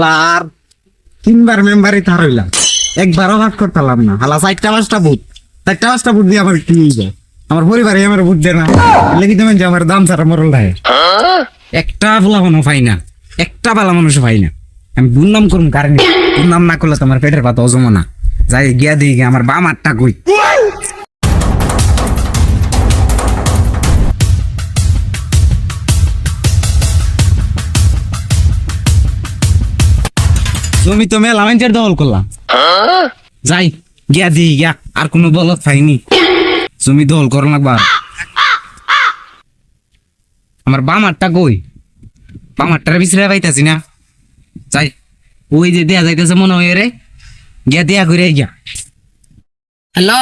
আর তিনবার মেম্বারই তার হইলাম। একবারও ভাগ করতাম না। হালা, চারটা পাঁচটা বুথ চারটা পাঁচটা বুথ দিয়ে আমার কি আমার পরিবারে আমার বুথ দেয় না। যে আমার দাম ছাড়া মরল লাগে একটা বলা মানুষ পাই না। একটা বালা মানুষ পাই না। আমি দুর্নাম করুন কারণ। দুর্নাম না করলে তো আমার পেটের পাতা অজম না। যাই গিয়া দিই গিয়া আমার বাম আটটা কই? জমি তো মেলা মানুষের দখল করলাম যাই গিয়া দি গিয়া। আর কোনো বলত পাইনি। জমি দখল করো লাগবা আমার বাম হাতটা কই? বাম হাতটারে বিছরে পাইতাছি না। যাই ওই যে দেয়া যাইতেছে মনে হয় রে গিয়া দেয়া করে গিয়া। হ্যালো?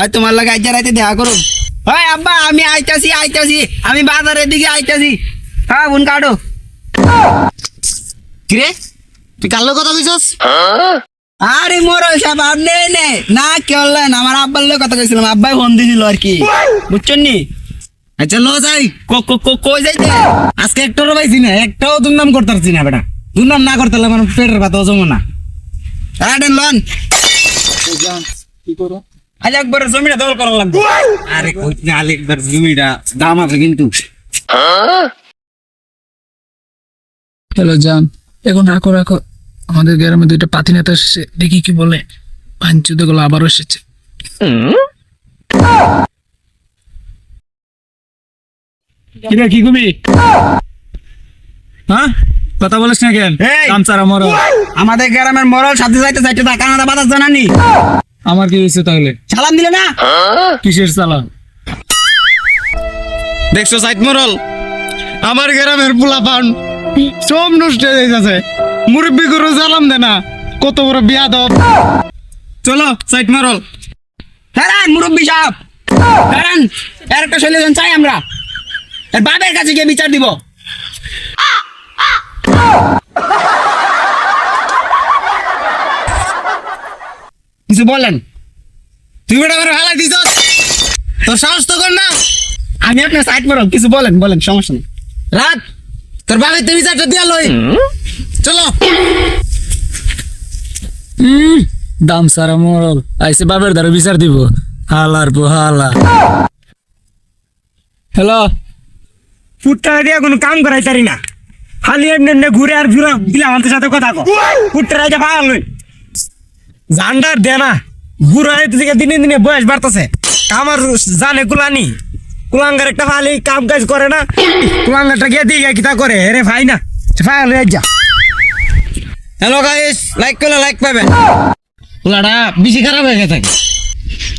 আর তোমার লাগে আইতে রাইতে দেখা করুন হয় আব্বা আমি আইতাছি আইতাছি। আমি বাজারের দিকে আইতাছি। হ্যাঁ বোন কাটো। কিরে? তুই কালো কথা কইছস? আরে মোর সব আপনি নে না। কি হলেন আমার আব্বার লোক কথা কইছিলাম আব্বাই ফোন দিছিল আর কি। বুঝছেন নি? আচ্ছা লো যাই। কো- কো- কো- কই যাইতে? আজকে একটারও পাইছি না একটাও দুর্নাম করতে পারছি না বেটা। দুর্নাম না করতে পারলে আমার পেটের পাতা অজম না। আরে লন। আজ একবার জমিটা দখল করা লাগবে। আরে কই না আলেকবার জমিটা দাম আছে কিন্তু। হ্যালো জান। এখন রাখো রাখো। আমাদের গ্রামে দুইটা পাতি নেতা এসেছে। দেখি কি বলে। পাঞ্চুদগুলো আবারও এসেছে। কিরে কি কবি হ্যাঁ? কথা বলিস না কেন? এই! কামচারা মর আমাদের গ্রামের মরল সাথে যাইতে যাইতে টাকা না বাতাস জানানি। আমার কি হয়েছে তাহলে? সালাম দিলে না? কিসের চালা দেখছ সাইড মরল? আমার গ্রামের পোলা পান সব নষ্ট হয়ে যাচ্ছে মুরব্বী গরু জ্বালাম দে না। কত বড় বিয়া দব চলো সাইড মরল। দাঁড়ান মুরব্বী সাহেব। এর একটা সলিউশন চাই আমরা। এর বাবার কাছে গিয়ে বিচার দিব। কিছু বলেন। তুই বেটা আমার হালাই দিছ তোর সাহস তো কর না। আমি আপনার সাইড মরল কিছু বলেন বলেন সমস্যা নেই। রাত তোর বাবার তুমি চারটা দিয়া লই। চলো। দাম সারা মরল। আইসে বাবের দ্বারা বিচার দিব। হালার পো হালা। হ্যালো? ফুটটা দিয়া কোনো কাম করাই তারি না। খালি এমনি এমনি ঘুরে আর ঘুরে দিলে আমাদের সাথে কথা কো ফুটটা রাইতে পাগল হই। জান্ডার দে না। ঘুরে থেকে দিনে দিনে বয়স বাড়তেছে। আমার জানে কুলানি। কুলাঙ্গার একটা ভালো কাম কাজ করে না। কুলাঙ্গারটা গিয়ে দিয়ে কিতা করে? রে ভাই না ফাইল হয়ে যা হ্যালো গাইস লাইক করলে লাইক পাবেন। পোলাটা বেশি খারাপ হয়ে গেছে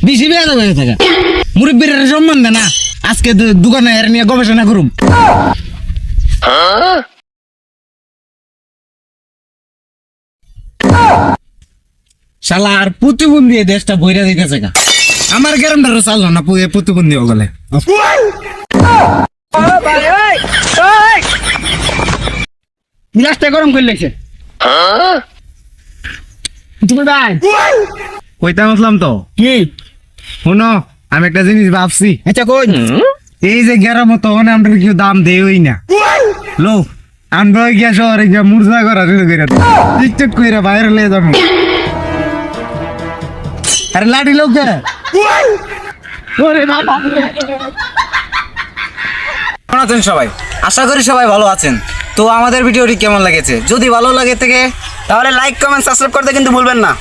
বেশি বেয়া হয়ে গেছে মুরব্বীর সম্মান দে না। আজকে দোকানে এর নিয়ে গবেষণা করুম। শালা আর প্রতিবন্ধী এই দেশটা বইরা দিতেছে গা। আমার গ্রামটারও চাললো না পুয়ে প্রতিবন্ধী হগলে মিলাসটা গরম করে লেগেছে কইতাম আসলাম তো। কি? শুনো আমি একটা জিনিস ভাবছি। আচ্ছা কই? এই যে গ্রাম তো ওখানে আমরা কেউ দাম দেই না। লো আমরা গিয়া শহরে গিয়া মুরজা করা শুরু করে টিকটক কইরা বাইরে লয়ে যাব। আরে লাঠি লোক। আছেন সবাই? আশা করি সবাই ভালো আছেন। তো আমাদের ভিডিওটি কেমন লেগেছে? যদি ভালো লাগে থেকে, তাহলে লাইক কমেন্ট সাবস্ক্রাইব করতে কিন্তু ভুলবেন না।